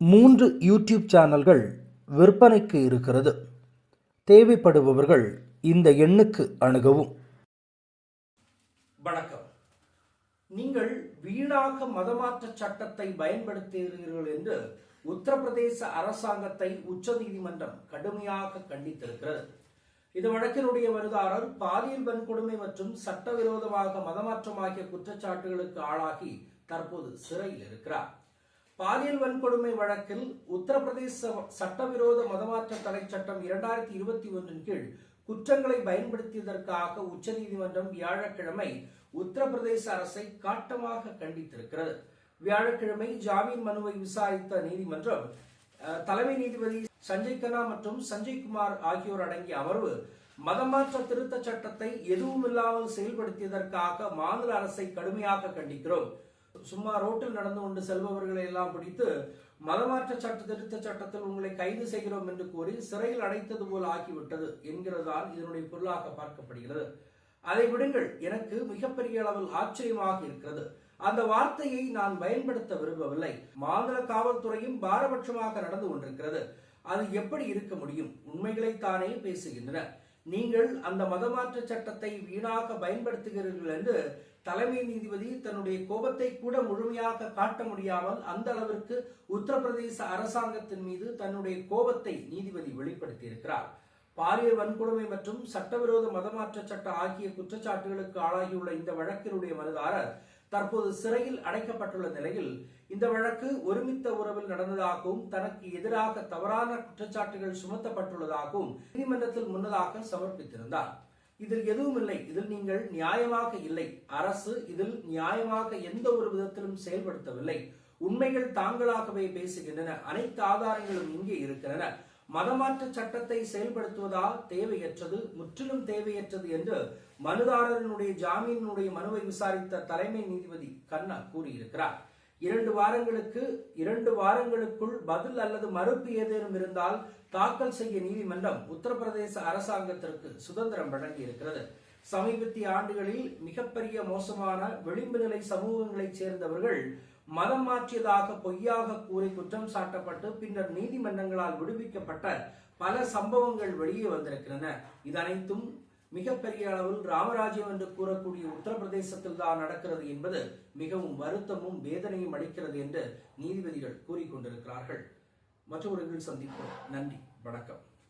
மூன்று யூடியூப் சேனல்கள் விற்பனைக்கு இருக்கிறது. தேவைப்படுபவர்கள் இந்த எண்ணுக்கு அணுகவும். வணக்கம். நீங்கள் வீணாக மதமாற்ற சட்டத்தை பயன்படுத்துகிறீர்கள் என்று உத்தரப்பிரதேச அரசாங்கத்தை உச்சநீதிமன்றம் கடுமையாக கண்டித்திருக்கிறது. இந்த வழக்கினுடைய மனுதாரர் பாலியல் வன்கொடுமை மற்றும் சட்டவிரோதமாக மதமாற்றம் ஆகிய குற்றச்சாட்டுகளுக்கு ஆளாகி தற்போது சிறையில் இருக்கிறார். பாலியல் வன்கொடுமை வழக்கில் உத்தரப்பிரதேச சட்டவிரோத மதமாற்ற தடை சட்டம் இரண்டாயிரத்தி இருபத்தி ஒன்றின் கீழ் குற்றங்களை பயன்படுத்தியதற்காக உச்சநீதிமன்றம் வியாழக்கிழமை உத்தரப்பிரதேச அரசை காட்டமாக கண்டித்திருக்கிறது. வியாழக்கிழமை ஜாமீன் மனுவை விசாரித்த நீதிமன்றம் அஹ், தலைமை நீதிபதி சஞ்சய் கன்னா மற்றும் சஞ்சய் குமார் ஆகியோர் அடங்கிய அமர்வு மதமாற்ற திருத்த சட்டத்தை எதுவும் இல்லாமல் செயல்படுத்தியதற்காக மாநில அரசை கடுமையாக கண்டிக்கிறோம். சும்மா ரோட்டில் நடந்து கொண்டு செல்பவர்களை எல்லாம் பிடித்து மதமாற்ற சட்ட திருத்த சட்டத்தில் உங்களை கைது செய்கிறோம் என்று கூறி சிறையில் அடைத்தது போல் ஆகிவிட்டது என்கிறதால் இதனுடைய பொருளாக பார்க்கப்படுகிறது. அதை விடுங்கள் எனக்கு மிகப்பெரிய அளவில் ஆச்சரியமாக இருக்கிறது. அந்த வார்த்தையை நான் பயன்படுத்த விரும்பவில்லை. மாநில காவல்துறையும் பாரபட்சமாக நடந்து கொண்டிருக்கிறது. அது எப்படி இருக்க முடியும்? உண்மைகளைத்தானே பேசுகின்றன. நீங்கள் அந்த மதமாற்ற சட்டத்தை வீணாக பயன்படுத்துகிறீர்கள் என்று தலைமை நீதிபதி தன்னுடைய கோபத்தை கூட முழுமையாக காட்ட முடியாமல் அந்த அளவிற்கு உத்தரப்பிரதேச அரசாங்கத்தின் மீது தன்னுடைய கோபத்தை நீதிபதி வெளிப்படுத்தியிருக்கிறார். பாலியல் வன்கொடுமை மற்றும் சட்டவிரோத மதமாற்ற சட்டம் ஆகிய குற்றச்சாட்டுகளுக்கு ஆளாகியுள்ள இந்த வழக்கினுடைய மனுதாரர் தற்போது சிறையில் அடைக்கப்பட்டுள்ள நிலையில் இந்த வழக்கு ஒருமித்த உறவில் நடந்ததாகவும் தனக்கு எதிராக தவறான குற்றச்சாட்டுகள் சுமத்தப்பட்டுள்ளதாகவும் நீதிமன்றத்தில் முன்னதாக சமர்ப்பித்திருந்தார். இதில் எதுவும் இல்லை. இதில் நீங்கள் நியாயமாக இல்லை. அரசு இதில் நியாயமாக எந்த ஒரு விதத்திலும் செயல்படுத்தவில்லை. உண்மைகள் தாங்களாகவே பேசுகின்றன. அனைத்து ஆதாரங்களும் இங்கே இருக்கின்றன. மதமாற்ற சட்டத்தை செயல்படுத்துவதால் தேவையற்றது முற்றிலும் தேவையற்றது என்று மனுதாரரினுடைய ஜாமீனுடைய மனுவை விசாரித்த தலைமை நீதிபதி கண்ணா கூறியிருக்கிறார். இரண்டு வாரங்களுக்கு இரண்டு வாரங்களுக்குள் பதில் அல்லது மறுப்பு ஏதேனும் இருந்தால் தாக்கல் செய்ய நீதிமன்றம் உத்தரப்பிரதேச அரசாங்கத்திற்கு சுதந்திரம் வழங்கி இருக்கிறது சமீபத்திய ஆண்டுகளில் மிகப்பெரிய மோசமான விளிம்பு நிலை சமூகங்களைச் சேர்ந்தவர்கள் மதம் மாற்றியதாக பொய்யாக கூறி குற்றம் சாட்டப்பட்டு பின்னர் நீதிமன்றங்களால் விடுவிக்கப்பட்ட பல சம்பவங்கள் வெளியே வந்திருக்கின்றன. இது அனைத்தும் மிகப்பெரிய அளவில் ராமராஜ்யம் என்று கூறக்கூடிய உத்தரப்பிரதேசத்தில் தான் நடக்கிறது என்பது மிகவும் வருத்தமும் வேதனையும் அளிக்கிறது என்று நீதிபதிகள் கூறிக்கொண்டிருக்கிறார்கள். மற்றொரு சந்திப்போம். நன்றி. வணக்கம்.